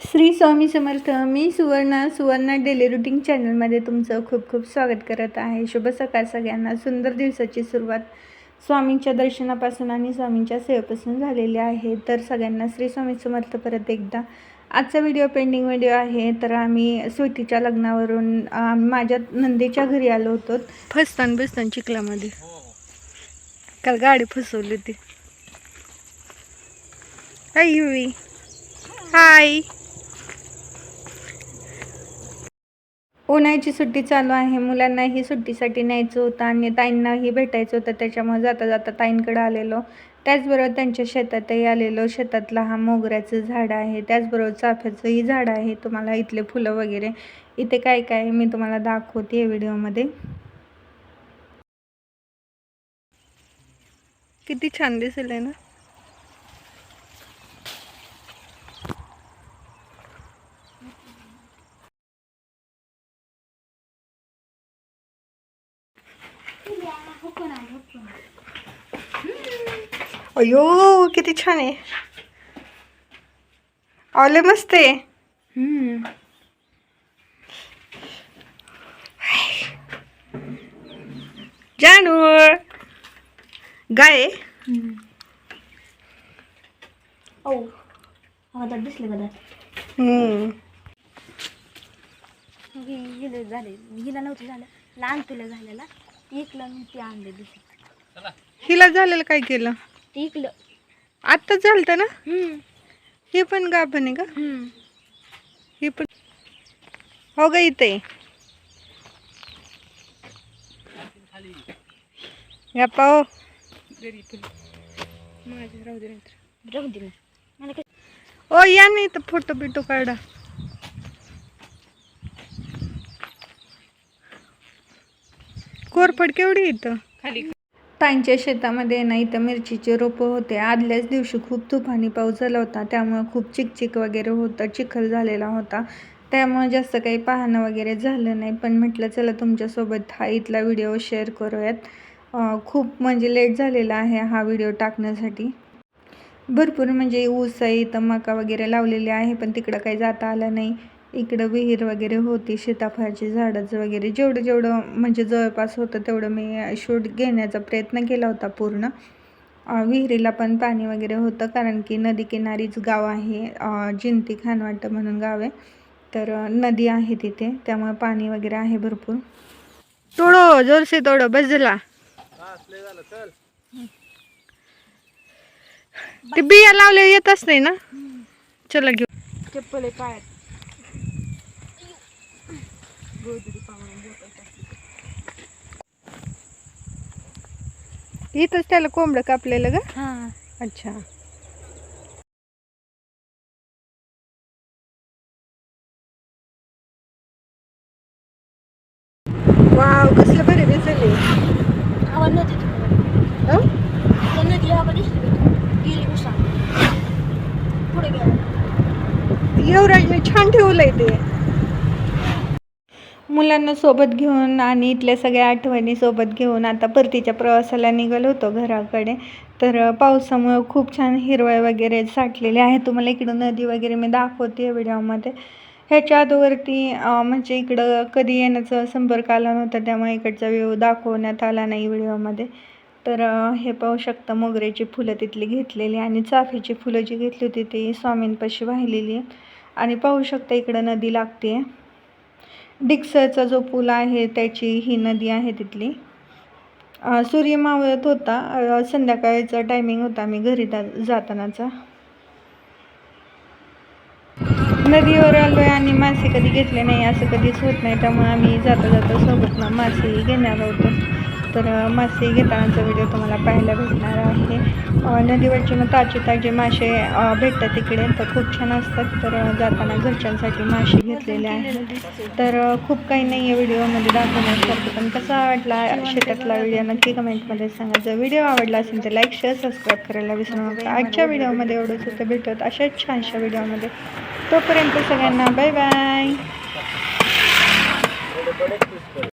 श्री स्वामी समर्थ मी Suvarna Suvarna daily routine चॅनलमध्ये तुमचं खूप खूप स्वागत करत आहे. शुभ सकाळ सगळ्यांना. सुंदर दिवसाची सुरुवात स्वामींच्या दर्शनापासून आणि स्वामींच्या सेवेपासून झालेली आहे. तर सगळ्यांना श्री स्वामी समर्थ परत एकदा. आजचा व्हिडिओ पेंडिंग व्हिडिओ आहे. तर आम्ही स्वीटीच्या लग्नावरून आम्ही माझ्या नंदीच्या घरी आलो होतो. फसतान बसतान चिखलामध्ये काल गाडी फसवली होती. हाय युवी हाय उन्हाळ्याची सुट्टी चालू आहे. मुलांनाही सुट्टीसाठी न्यायचं होतं आणि ताईंनाही भेटायचं होतं. त्याच्यामुळे जाता जाता ताईंकडे आलेलो. त्याचबरोबर त्यांच्या शेतातही आलेलो. शेतातला हा मोगऱ्याचं झाड आहे. त्याचबरोबर चाफ्याचंही झाड आहे. तुम्हाला इथले फुलं वगैरे. इथे काय काय मी तुम्हाला दाखवते या व्हिडिओमध्ये. किती छान दिसेल आहे ना? अयो किती छान आहे. ऑले मस्त आहे. हम्म. जानू गाय दिसले का हम्म. हिला झाले. हिला नव्हतं झालं. लहान तुला झालेला. इकलं मी ती आणले दुसरं. हिला झालेलं काय केलं? ती इकलं आत्ताच झालं ना? हम्म. हे पण गाभण आहे का? हम्म. हे पण हो ग इथे या. ओ या नाही तर फोटो बिटो काढा. कोरफड केवढी इथं? खाली. ताईंच्या शेतामध्ये ना इथं मिरचीचे रोपं होते. आदल्याच दिवशी खूप तुफानी पाऊस झाला होता. त्यामुळं खूप चिकचिक वगैरे होतं चिखल झालेला होता. त्यामुळे जास्त काही पाहणं वगैरे झालं नाही. पण म्हटलं चला तुमच्यासोबत हा इथला व्हिडिओ शेअर करूयात. खूप म्हणजे लेट झालेला आहे हा व्हिडिओ टाकण्यासाठी. भरपूर म्हणजे ऊस आहे इथं मका वगैरे लावलेले आहे पण तिकडं काही जाता आलं नाही. इकडं विहीर वगैरे होती सीताफळाची झाडाचं वगैरे जेवढं जेवढं म्हणजे जवळपास होतं तेवढं मी शूट घेण्याचा प्रयत्न केला होता पूर्ण. विहिरीला पण पाणी वगैरे होतं कारण की नदी किनारीच गाव आहे जिंती खानवाटं म्हणून गाव आहे. तर नदी आहे तिथे त्यामुळे पाणी वगैरे आहे भरपूर. तोडो जोरसे तोडो बजला ते बिया लावले येतच नाही ना? चला घेऊ. चप्पल आहे इथंच त्याला कोंबडं कापलेलं ग हां. अच्छा. वाव कसलं बरे नव्हती नदी दिसली गेली उसा पुढे गेला. युवराजने छान ठेवलंय ते. मुलांना सोबत घेऊन आणि इथल्या सगळ्या आठवणी सोबत घेऊन आता परतीच्या प्रवासाला निघालो होतो घराकडे. तर पावसामुळं खूप छान हिरवळ वगैरे साठलेली आहे. तुम्हाला इकडं नदी वगैरे मी दाखवते व्हिडिओमध्ये. ह्याच्या अगोदरती म्हणजे इकडं कधी येण्याचा संपर्क आला नव्हता त्यामुळे इकडचा व्ह्यू दाखवण्यात आला नाही व्हिडिओमध्ये. तर हे पाहू शकता मोगऱ्याची फुलं तिथली घेतलेली आणि चाफ्याची फुलं जी घेतली होती ती स्वामींपाशी वाहिलेली आहे. आणि पाहू शकता इकडं नदी लागते डिक्सरचा जो पूल आहे त्याची ही नदी आहे तिथली. सूर्य मावळत होता. संध्याकाळचा टायमिंग होता आम्ही घरी जा जातानाचा. नदीवर आलो आहे आणि मासे कधी घेतले नाही असं कधीच होत नाही. त्यामुळे आम्ही जाता जाता सोबत ना मासेही घेणार होतो. तर मासे घेतानाचा व्हिडिओ तुम्हाला पाहायला भेटणार आहे. नदीवरचे मग ताजे ताजे मासे भेटतात तिकडे. तर खूप छान असतात. तर जाताना घरच्यांसाठी मासे घेतलेले आहेत. तर खूप काही नाही आहे व्हिडिओमध्ये दाखवण्यासारखं पण कसा वाटला शेतातला व्हिडिओ नक्की कमेंटमध्ये सांगा. जर व्हिडिओ आवडला असेल तर लाईक शेअर सबस्क्राईब करायला विसरू नका. आजच्या व्हिडिओमध्ये एवढंच होतं. भेटत अशाच छानशा व्हिडिओमध्ये. तोपर्यंत सगळ्यांना बाय बाय